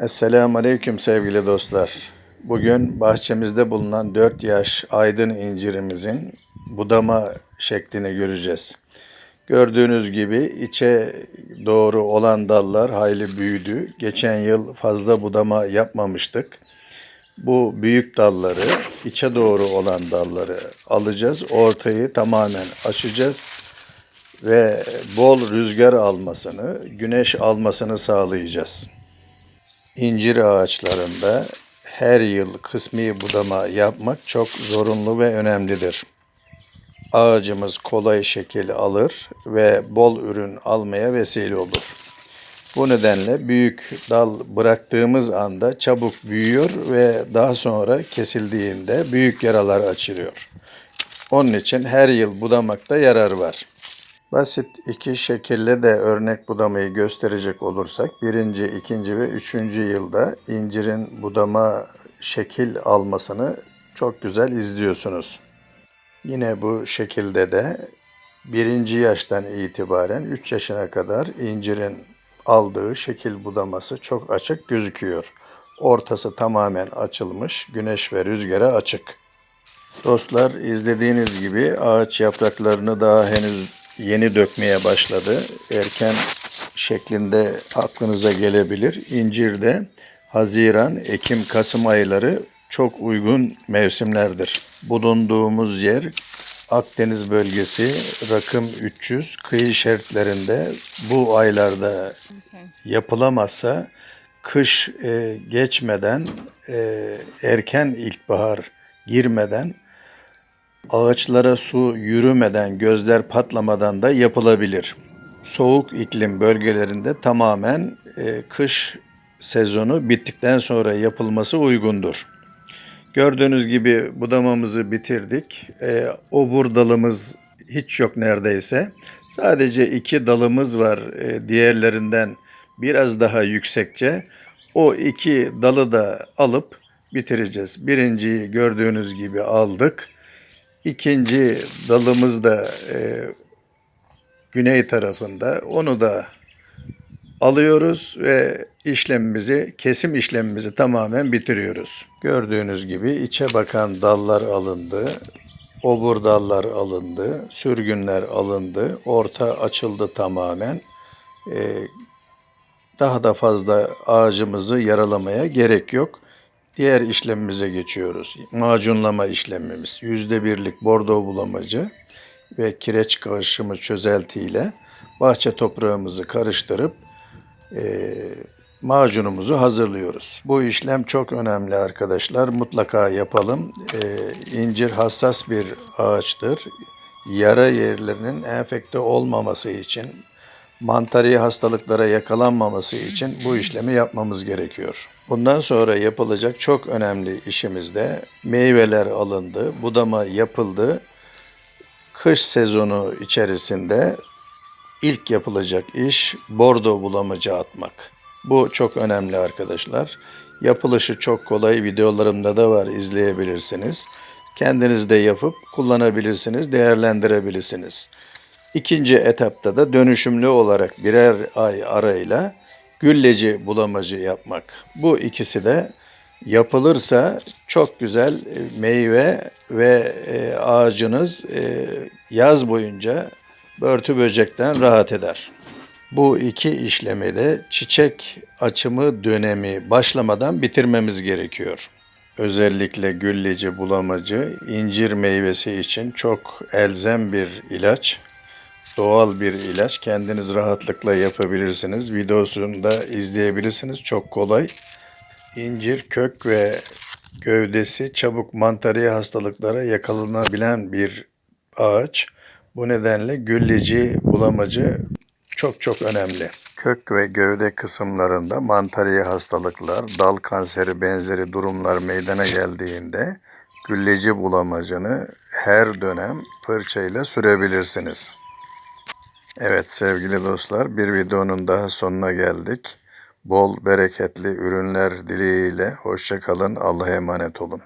Esselamu Aleyküm sevgili dostlar. Bugün bahçemizde bulunan 4 yaş aydın incirimizin budama şeklini göreceğiz. Gördüğünüz gibi içe doğru olan dallar hayli büyüdü. Geçen yıl fazla budama yapmamıştık. Bu büyük dalları, içe doğru olan dalları alacağız. Ortayı tamamen açacağız ve bol rüzgar almasını, güneş almasını sağlayacağız. İncir ağaçlarında her yıl kısmi budama yapmak çok zorunlu ve önemlidir. Ağacımız kolay şekil alır ve bol ürün almaya vesile olur. Bu nedenle büyük dal bıraktığımız anda çabuk büyüyor ve daha sonra kesildiğinde büyük yaralar açılıyor. Onun için her yıl budamakta yarar var. Basit iki şekilde de örnek budamayı gösterecek olursak birinci, ikinci ve üçüncü yılda incirin budama şekil almasını çok güzel izliyorsunuz. Yine bu şekilde de birinci yaştan itibaren 3 yaşına kadar incirin aldığı şekil budaması çok açık gözüküyor. Ortası tamamen açılmış, güneş ve rüzgara açık. Dostlar izlediğiniz gibi ağaç yapraklarını daha henüz yeni dökmeye başladı. Erken şeklinde aklınıza gelebilir. İncirde Haziran, Ekim, Kasım ayları çok uygun mevsimlerdir. Bulunduğumuz yer Akdeniz bölgesi rakım 300 kıyı şeritlerinde bu aylarda yapılamazsa kış e, geçmeden e, erken ilkbahar girmeden ağaçlara su yürümeden, gözler patlamadan da yapılabilir. Soğuk iklim bölgelerinde tamamen e, kış sezonu bittikten sonra yapılması uygundur. Gördüğünüz gibi budamamızı bitirdik. E, obur dalımız hiç yok neredeyse. Sadece iki dalımız var e, diğerlerinden biraz daha yüksekçe. O iki dalı da alıp bitireceğiz. Birinciyi gördüğünüz gibi aldık. İkinci dalımız da e, güney tarafında. Onu da alıyoruz ve işlemimizi, kesim işlemimizi tamamen bitiriyoruz. Gördüğünüz gibi içe bakan dallar alındı. Obur dallar alındı, sürgünler alındı, orta açıldı tamamen. Ee, daha da fazla ağacımızı yaralamaya gerek yok. Diğer işlemimize geçiyoruz. Macunlama işlemimiz. Yüzde birlik bordo bulamacı ve kireç karışımı çözeltiyle bahçe toprağımızı karıştırıp e, macunumuzu hazırlıyoruz. Bu işlem çok önemli arkadaşlar. Mutlaka yapalım. E, incir hassas bir ağaçtır. Yara yerlerinin enfekte olmaması için mantari hastalıklara yakalanmaması için bu işlemi yapmamız gerekiyor. Bundan sonra yapılacak çok önemli işimizde meyveler alındı, budama yapıldı. Kış sezonu içerisinde ilk yapılacak iş bordo bulamacı atmak. Bu çok önemli arkadaşlar. Yapılışı çok kolay videolarımda da var izleyebilirsiniz. Kendiniz de yapıp kullanabilirsiniz, değerlendirebilirsiniz. İkinci etapta da dönüşümlü olarak birer ay arayla gülleci bulamacı yapmak. Bu ikisi de yapılırsa çok güzel e, meyve ve e, ağacınız e, yaz boyunca börtü böcekten rahat eder. Bu iki işlemi de çiçek açımı dönemi başlamadan bitirmemiz gerekiyor. Özellikle gülleci bulamacı incir meyvesi için çok elzem bir ilaç doğal bir ilaç. Kendiniz rahatlıkla yapabilirsiniz. Videosunu da izleyebilirsiniz. Çok kolay. İncir kök ve gövdesi çabuk mantari hastalıklara yakalanabilen bir ağaç. Bu nedenle gülleci, bulamacı çok çok önemli. Kök ve gövde kısımlarında mantari hastalıklar, dal kanseri benzeri durumlar meydana geldiğinde gülleci bulamacını her dönem fırçayla sürebilirsiniz. Evet sevgili dostlar bir videonun daha sonuna geldik. Bol bereketli ürünler dileğiyle hoşça kalın. Allah'a emanet olun.